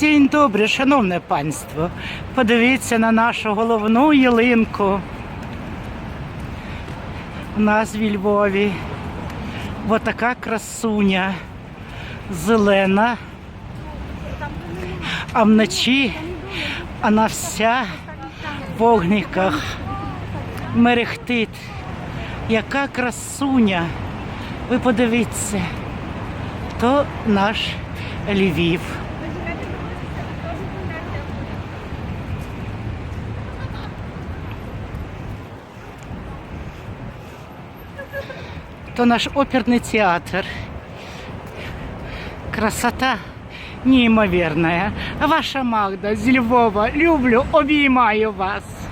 День добрий, шановне панство. Подивіться на нашу головну ялинку. У нас в Львові. Ось така красуня. Зелена. А вночі вона вся в вогниках мерехтить. Яка красуня. Ви подивіться. То наш Львів. То наш оперный театр. Красота неймовірна. Ваша Магда з Львова. Люблю, обіймаю вас.